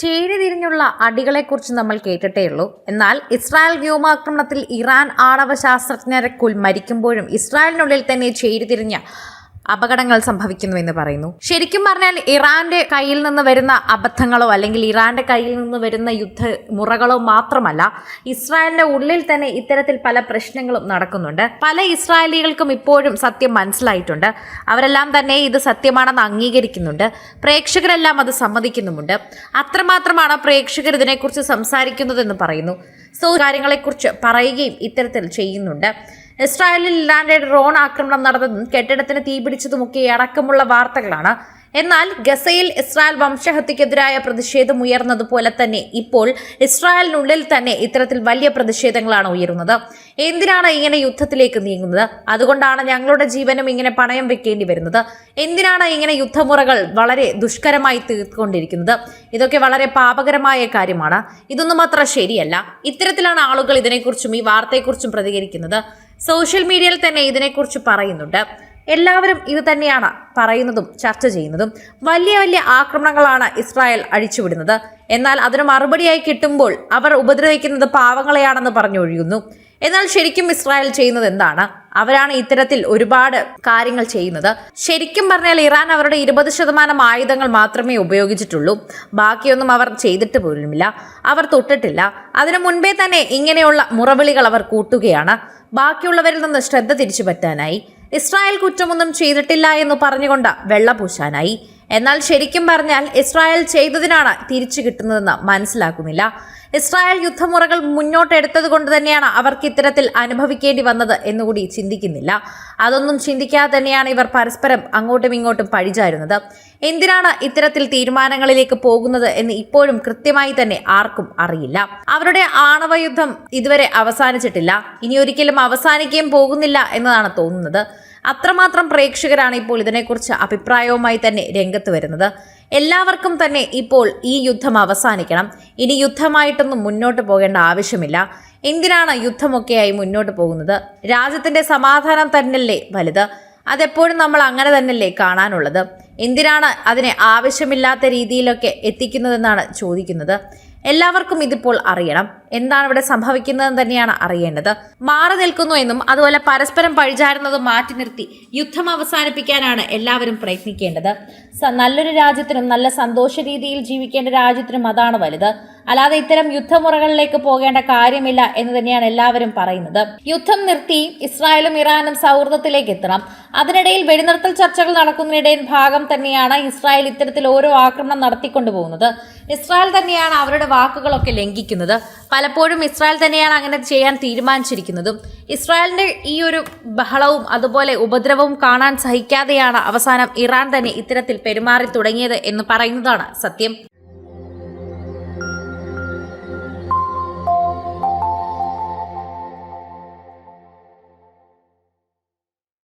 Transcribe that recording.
ചേരിതിരിഞ്ഞുള്ള അടികളെക്കുറിച്ച് നമ്മൾ കേട്ടിട്ടേയുള്ളൂ എന്നാൽ ഇസ്രായേൽ വ്യോമാക്രമണത്തിൽ ഇറാൻ ആണവ ശാസ്ത്രജ്ഞരെ മരിക്കുമ്പോഴും ഇസ്രായേലിനുള്ളിൽ തന്നെ ചേരിതിരിഞ്ഞ അപകടങ്ങൾ സംഭവിക്കുന്നു എന്ന് പറയുന്നു. ശരിക്കും പറഞ്ഞാൽ ഇറാന്റെ കയ്യിൽ നിന്ന് വരുന്ന അബദ്ധങ്ങളോ അല്ലെങ്കിൽ ഇറാന്റെ കയ്യിൽ നിന്ന് വരുന്ന യുദ്ധ മുറകളോ മാത്രമല്ല ഇസ്രായേലിന്റെ ഉള്ളിൽ തന്നെ ഇത്തരത്തിൽ പല പ്രശ്നങ്ങളും നടക്കുന്നുണ്ട്. പല ഇസ്രായേലികൾക്കും ഇപ്പോഴും സത്യം മനസ്സിലായിട്ടുണ്ട്. അവരെല്ലാം തന്നെ ഇത് സത്യമാണെന്ന് അംഗീകരിക്കുന്നുണ്ട്. പ്രേക്ഷകരെല്ലാം അത് സമ്മതിക്കുന്നുമുണ്ട്. അത്രമാത്രമാണ് പ്രേക്ഷകർ ഇതിനെക്കുറിച്ച് സംസാരിക്കുന്നതെന്ന് പറയുന്നു. സോ കാര്യങ്ങളെക്കുറിച്ച് പറയുകയും ഇത്തരത്തിൽ ചെയ്യുന്നുണ്ട്. ഇസ്രായേലിൽ ലാൻഡേഡ് ഡ്രോൺ ആക്രമണം നടന്നതും കെട്ടിടത്തിന് തീപിടിച്ചതുമൊക്കെ അടക്കമുള്ള വാർത്തകളാണ്. എന്നാൽ ഗസയിൽ ഇസ്രായേൽ വംശഹത്യക്കെതിരായ പ്രതിഷേധം ഉയർന്നതുപോലെ തന്നെ ഇപ്പോൾ ഇസ്രായേലിനുള്ളിൽ തന്നെ ഇത്തരത്തിൽ വലിയ പ്രതിഷേധങ്ങളാണ് ഉയരുന്നത്. എന്തിനാണ് ഇങ്ങനെ യുദ്ധത്തിലേക്ക് നീങ്ങുന്നത്? അതുകൊണ്ടാണ് ഞങ്ങളുടെ ജീവനും ഇങ്ങനെ പണയം വെക്കേണ്ടി വരുന്നത്. എന്തിനാണ് ഇങ്ങനെ യുദ്ധമുറകൾ വളരെ ദുഷ്കരമായി തീർത്തുകൊണ്ടിരിക്കുന്നത്? ഇതൊക്കെ വളരെ പാപകരമായ കാര്യമാണ്. ഇതൊന്നും അത്ര ശരിയല്ല. ഇത്തരത്തിലാണ് ആളുകൾ ഇതിനെക്കുറിച്ചും ഈ വാർത്തയെക്കുറിച്ചും പ്രതികരിക്കുന്നത്. സോഷ്യൽ മീഡിയയിൽ തന്നെ ഇതിനെക്കുറിച്ച് പറയുന്നുണ്ട്. എല്ലാവരും ഇത് തന്നെയാണ് പറയുന്നതും ചർച്ച ചെയ്യുന്നതും. വലിയ വലിയ ആക്രമണങ്ങളാണ് ഇസ്രായേൽ അഴിച്ചുവിടുന്നത്. എന്നാൽ അതിന് മറുപടിയായി കിട്ടുമ്പോൾ അവർ ഉപദ്രവിക്കുന്നത് പാവങ്ങളെയാണെന്ന് പറഞ്ഞൊഴിയുന്നു. എന്നാൽ ശരിക്കും ഇസ്രായേൽ ചെയ്യുന്നത് എന്താണ്? അവരാണ് ഇത്തരത്തിൽ ഒരുപാട് കാര്യങ്ങൾ ചെയ്യുന്നത്. ശരിക്കും പറഞ്ഞാൽ ഇറാൻ അവരുടെ ഇരുപത് ശതമാനം ആയുധങ്ങൾ മാത്രമേ ഉപയോഗിച്ചിട്ടുള്ളൂ. ബാക്കിയൊന്നും അവർ ചെയ്തിട്ട് പോലുമില്ല. അവർ തൊട്ടിട്ടില്ല. അതിനു മുൻപേ തന്നെ ഇങ്ങനെയുള്ള മുറവിളികൾ അവർ കൂട്ടുകയാണ്. ബാക്കിയുള്ളവരിൽ നിന്ന് ശ്രദ്ധ തിരിച്ചു പറ്റാനായി. ഇസ്രായേൽ കുറ്റമൊന്നും ചെയ്തിട്ടില്ല എന്ന് പറഞ്ഞുകൊണ്ട് വെള്ളപൂശാനായി എന്നാൽ ശരിക്കും പറഞ്ഞാൽ ഇസ്രായേൽ ചെയ്തതിനാണ് തിരിച്ചു കിട്ടുന്നതെന്ന് മനസ്സിലാക്കുന്നില്ല. ഇസ്രായേൽ യുദ്ധമുറകൾ മുന്നോട്ടെടുത്തത് കൊണ്ട് തന്നെയാണ് അവർക്ക് ഇത്തരത്തിൽ അനുഭവിക്കേണ്ടി വന്നത് എന്നുകൂടി ചിന്തിക്കുന്നില്ല. അതൊന്നും ചിന്തിക്കാതെ തന്നെയാണ് ഇവർ പരസ്പരം അങ്ങോട്ടും ഇങ്ങോട്ടും പഴിചാരുന്നത്. എന്തിനാണ് ഇത്തരത്തിൽ തീരുമാനങ്ങളിലേക്ക് പോകുന്നത് എന്ന് ഇപ്പോഴും കൃത്യമായി തന്നെ ആർക്കും അറിയില്ല. അവരുടെ ആണവ യുദ്ധം ഇതുവരെ അവസാനിച്ചിട്ടില്ല. ഇനി ഒരിക്കലും അവസാനിക്കുകയും പോകുന്നില്ല എന്നതാണ് തോന്നുന്നത്. അത്രമാത്രം പ്രേക്ഷകരാണ് ഇപ്പോൾ ഇതിനെക്കുറിച്ച് അഭിപ്രായവുമായി തന്നെ രംഗത്ത് വരുന്നത്. എല്ലാവർക്കും തന്നെ ഇപ്പോൾ ഈ യുദ്ധം അവസാനിക്കണം. ഇനി യുദ്ധമായിട്ടൊന്നും മുന്നോട്ട് പോകേണ്ട ആവശ്യമില്ല. എന്തിനാണ് യുദ്ധമൊക്കെയായി മുന്നോട്ട് പോകുന്നത്? രാജ്യത്തിന്റെ സമാധാനം തന്നെയല്ലേ വലുത്? അതെപ്പോഴും നമ്മൾ അങ്ങനെ തന്നെയല്ലേ കാണാനുള്ളത്? എന്തിനാണ് അതിനെ ആവശ്യമില്ലാത്ത രീതിയിലൊക്കെ എത്തിക്കുന്നതെന്നാണ് ചോദിക്കുന്നത്. എല്ലാവർക്കും ഇതിപ്പോൾ അറിയണം. എന്താണ് ഇവിടെ സംഭവിക്കുന്നതെന്ന് തന്നെയാണ് അറിയേണ്ടത്. മാറി നിൽക്കുന്നു എന്നും അതുപോലെ പരസ്പരം പഴിചാരുന്നതും മാറ്റി നിർത്തി യുദ്ധം അവസാനിപ്പിക്കാനാണ് എല്ലാവരും പ്രയത്നിക്കേണ്ടത്. നല്ലൊരു രാജ്യത്തിനും നല്ല സന്തോഷ രീതിയിൽ ജീവിക്കേണ്ട രാജ്യത്തിനും അതാണ് വലുത്. അല്ലാതെ ഇത്തരം യുദ്ധമുറകളിലേക്ക് പോകേണ്ട കാര്യമില്ല എന്ന് തന്നെയാണ് എല്ലാവരും പറയുന്നത്. യുദ്ധം നിർത്തി ഇസ്രായേലും ഇറാനും സൗഹൃദത്തിലേക്ക് എത്തണം. അതിനിടയിൽ വെടിനിർത്തൽ ചർച്ചകൾ നടക്കുന്നതിനിടയിൽ ഭാഗം തന്നെയാണ് ഇസ്രായേൽ ഇത്തരത്തിൽ ഓരോ ആക്രമണം നടത്തിക്കൊണ്ടു പോകുന്നത് ഇസ്രായേൽ തന്നെയാണ് അവരുടെ വാക്കുകളൊക്കെ ലംഘിക്കുന്നത്. പലപ്പോഴും ഇസ്രായേൽ തന്നെയാണ് അങ്ങനെ ചെയ്യാൻ തീരുമാനിച്ചിരിക്കുന്നതും. ഇസ്രായേലിന്റെ ഈ ഒരു ബഹളവും അതുപോലെ ഉപദ്രവവും കാണാൻ സഹിക്കാതെയാണ് അവസാനം ഇറാൻ തന്നെ ഇത്തരത്തിൽ പെരുമാറി തുടങ്ങിയത് എന്ന് പറയുന്നതാണ് സത്യം.